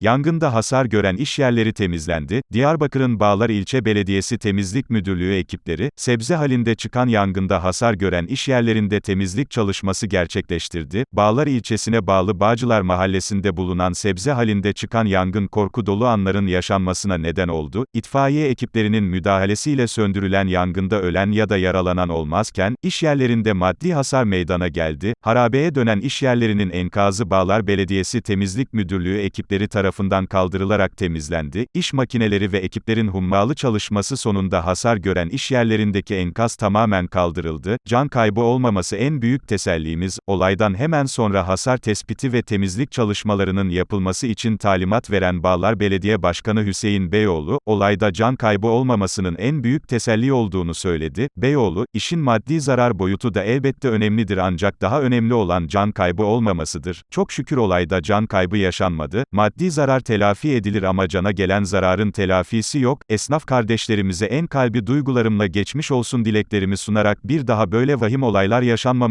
Yangında hasar gören işyerleri temizlendi. Diyarbakır'ın Bağlar İlçe Belediyesi Temizlik Müdürlüğü ekipleri, sebze halinde çıkan yangında hasar gören işyerlerinde temizlik çalışması gerçekleştirdi. Bağlar ilçesine bağlı Bağcılar Mahallesi'nde bulunan sebze halinde çıkan yangın korku dolu anların yaşanmasına neden oldu. İtfaiye ekiplerinin müdahalesiyle söndürülen yangında ölen ya da yaralanan olmazken, işyerlerinde maddi hasar meydana geldi. Harabeye dönen işyerlerinin enkazı Bağlar Belediyesi Temizlik Müdürlüğü ekipleri tarafından kaldırılarak temizlendi. İş makineleri ve ekiplerin hummalı çalışması sonunda hasar gören işyerlerindeki enkaz tamamen kaldırıldı. Can kaybı olmaması en büyük tesellimiz. Olaydan hemen sonra hasar tespiti ve temizlik çalışmalarının yapılması için talimat veren Bağlar Belediye Başkanı Hüseyin Beyoğlu, olayda can kaybı olmamasının en büyük teselli olduğunu söyledi. Beyoğlu, işin maddi zarar boyutu da elbette önemlidir ancak daha önemli olan can kaybı olmamasıdır. Çok şükür olayda can kaybı yaşanmadı. Maddi zarar telafi edilir ama cana gelen zararın telafisi yok. Esnaf kardeşlerimize en kalbi duygularımla geçmiş olsun dileklerimi sunarak bir daha böyle vahim olaylar yaşanmaması